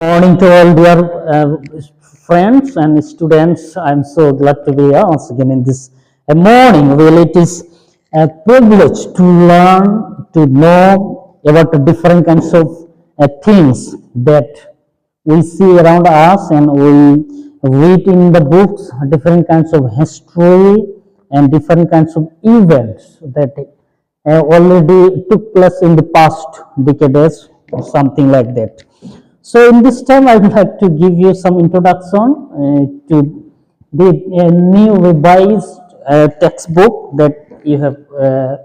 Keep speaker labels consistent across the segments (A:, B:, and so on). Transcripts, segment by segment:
A: Morning to all dear uh, friends and students. I'm so glad to be here once again in this uh, morning. Really, it is a privilege to learn, to know about different kinds of uh, things that we see around us and we read in the books, different kinds of history and different kinds of events that uh, already took place in the past decades, or something like that. So in this time, I would like to give you some introduction uh, to the uh, new revised uh, textbook that you have uh,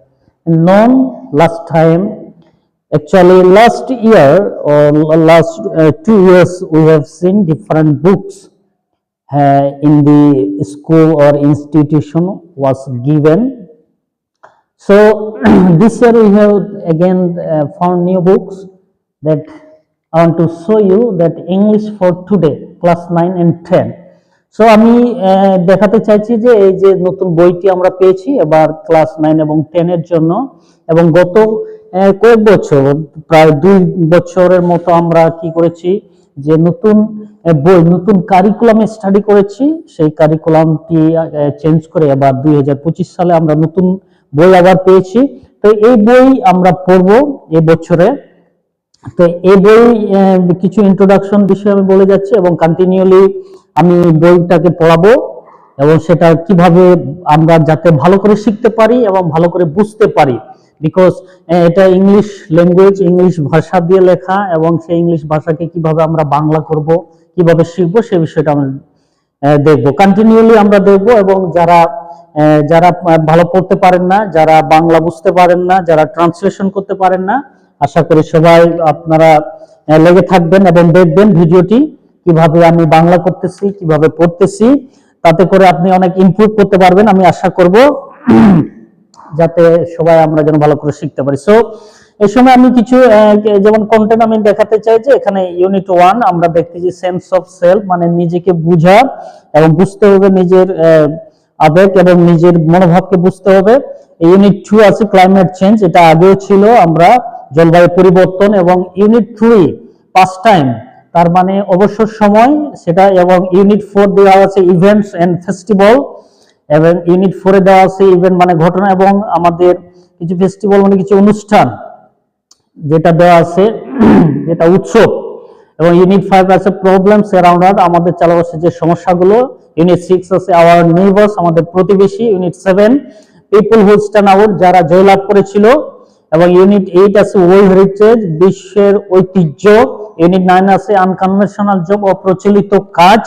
A: known last time. Actually, last year or last uh, two years, we have seen different books uh, in the school or institution was given. So this year we have again uh, found new books that I want to show you that English for today, class 9 and 10 so আমি দেখাতে চাইছি যে এই যে নতুন বইটি আমরা পেয়েছি, এবার ক্লাস নাইন এবং টেন এর জন্য। এবং গত কয়েক বছর, প্রায় দুই বছরের মতো আমরা কি করেছি, যে নতুন বই, নতুন কারিকুলামে স্টাডি করেছি। সেই কারিকুলামটি চেঞ্জ করে এবার দুই সালে আমরা নতুন বই আবার পেয়েছি। তো এই বই আমরা পড়ব এই বছরে। তো এই বই কিছু ইন্ট্রোডাকশন বিষয়ে আমি বলে যাচ্ছি এবং কন্টিনিউলি আমি বইটাকে পড়াবো এবং সেটা কীভাবে আমরা যাতে ভালো করে শিখতে পারি এবং ভালো করে বুঝতে পারি। বিকজ এটা ইংলিশ ল্যাঙ্গুয়েজ ইংলিশ ভাষা দিয়ে লেখা এবং সেই ইংলিশ ভাষাকে কীভাবে আমরা বাংলা করব কীভাবে শিখব সে বিষয়টা আমি আহ, দেখব। কন্টিনিউলি আমরা দেখব এবং যারা যারা ভালো পড়তে পারেন না যারা বাংলা বুঝতে পারেন না যারা ট্রান্সলেশন করতে পারেন না আশা করি সবাই আপনারা লেগে থাকবেন এবং দেখবেন ভিডিওটি, কীভাবে আমি বাংলা করতেছি, কীভাবে পড়তেছি, তাতে করে আপনি অনেক ইমপ্রুভ করতে পারবেন, আমি আশা করব, যাতে সবাই আমরা যেন ভালো করে শিখতে পারি। সো এই সময় আমি কিছু যেমন কন্টেন্ট আমি দেখাতে চাই যে, এখানে ইউনিট ওয়ান আমরা দেখতেছি সেন্স অফ সেলফ মানে নিজেকে বুঝা এবং বুঝতে হবে নিজের আবেগ এবং নিজের মনোভাবকে বুঝতে হবে। ইউনিট টু আছে ক্লাইমেট চেঞ্জ এটা আগেও ছিল, আমরা জলবায়ু পরিবর্তন এবং ইউনিট থ্রি পাস টাইম তার মানে অবসর সময়, সেটা এবং ইউনিট ফোর দেওয়া আছে ইভেন্টস এন্ড ফেস্টিভ্যাল এবং ইউনিট ফোরে দেওয়া আছে ইভেন্ট মানে ঘটনা এবং আমাদের কিছু ফেস্টিভ্যাল মানে কিছু অনুষ্ঠান, যেটা দেওয়া আছে, যেটা উৎসব, এবং ইউনিট ফাইভ আছে প্রবলেমস অ্যারাউন্ড আমাদের চারপাশে যে সমস্যাগুলো ইউনিট সিক্স আছে আওয়ার নেইবার্স আমাদের প্রতিবেশী unit seven people who stand out যারা জয়লাভ করেছিল এবং ইউনিট এইট আছে ওয়ার্ল্ড হেরিটেজ বিশ্বের ঐতিহ্য ইউনিট নাইন আছে আনকনভেনশনাল জব অপ্রচলিত কাজ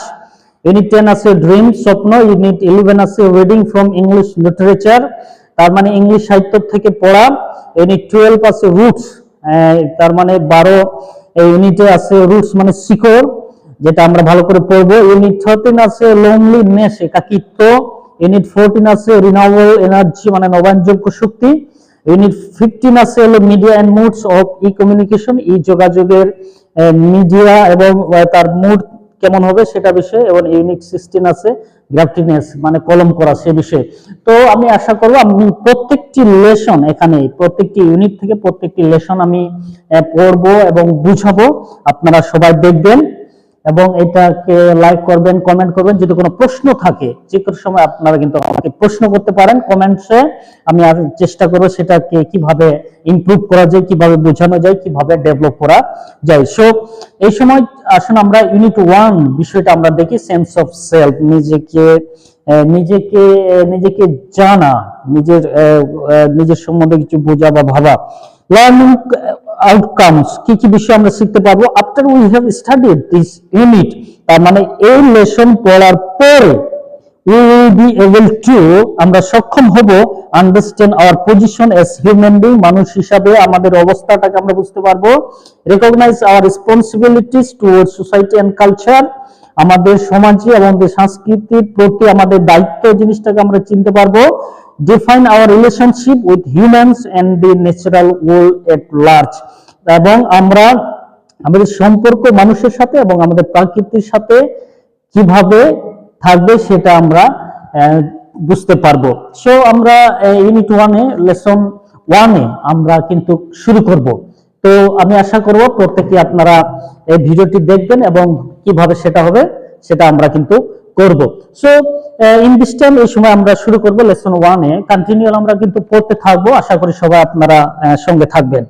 A: ইউনিট টেন আছে ড্রিম স্বপ্ন ইউনিট ইলেভেন আছে রিডিং ফ্রম ইংলিশ লিটারেচার তার মানে ইংলিশ সাহিত্য থেকে পড়া ইউনিট টুয়েলভ আছে রুটস তার মানে বারো ইউনিটে আছে রুটস মানে শিকড়, যেটা আমরা ভালো করে পড়ব ইউনিট থার্টিন আছে লোনলিনেস একাকিত্ব ইউনিট ফোরটিন আছে রিনাউয়েবল এনার্জি মানে নবায়নযোগ্য শক্তি ইউনিট ফিফটিন আছে হলো media and moods of uh communication ই যোগাযোগের মিডিয়া এবং তার মুড কেমন হবে সেটা বিষয়ে, এবং ইউনিট সিক্সটিন আছে গ্রাফটিনেস মানে কলম করা সে বিষয়ে। তো আমি আশা করব আমি প্রত্যেকটি লেসন এখানে, প্রত্যেকটি ইউনিট থেকে প্রত্যেকটি লেসন আমি পড়ব এবং বুঝাবো। আপনারা সবাই দেখবেন। এবং এটাকে লাইক করবেন কমেন্ট করবেন। যদি কোনো প্রশ্ন থাকে, যে কোনো সময় আপনারা কিন্তু আমাকে প্রশ্ন করতে পারেন কমেন্টসে। আমি চেষ্টা করব সেটাকে কীভাবে ইমপ্রুভ করা যায়, কীভাবে বোঝানো যায়, কীভাবে ডেভেলপ করা যায়। সো এই সময় আসুন আমরা ইউনিট ওয়ান বিষয়টা আমরা দেখি সেন্স অফ সেলফ নিজেকে নিজেকে নিজেকে জানা, নিজের নিজের সম্বন্ধে কিছু বোঝা বা ভাবা। লার্নিং আউটকামস কি কি বিষয় আমরা শিখতে পারব? After we have studied this unit তার মানে এই লেসন পড়ার পরে, we will be able to, আমরা সক্ষম হব understand our position as human being মানুষ হিসাবে আমাদের অবস্থাটাকে আমরা বুঝতে পারব recognise our responsibilities toward society and culture আমাদের সমাজে এবং আমাদের সংস্কৃতির প্রতি আমাদের দায়িত্ব জিনিসটাকে আমরা চিনতে পারব define our relationship with humans and the natural world at large এবং আমরা আমাদের সম্পর্ক মানুষের সাথে এবং আমাদের প্রকৃতির সাথে কীভাবে থাকবে সেটা আমরা বুঝতে পারব। সো আমরা ইউনিট ওয়ানে লেসন ওয়ানে আমরা কিন্তু শুরু করব। তো আমি আশা করব প্রত্যেকে আপনারা এই ভিডিওটি দেখবেন এবং কীভাবে সেটা হবে, সেটা আমরা কিন্তু করব। সো ইন দিস টাইম এই সময় আমরা শুরু করব লেসন ওয়ানে কন্টিনিউ আমরা কিন্তু পড়তে থাকব। আশা করি সবাই আপনারা আহ, সঙ্গে থাকবেন।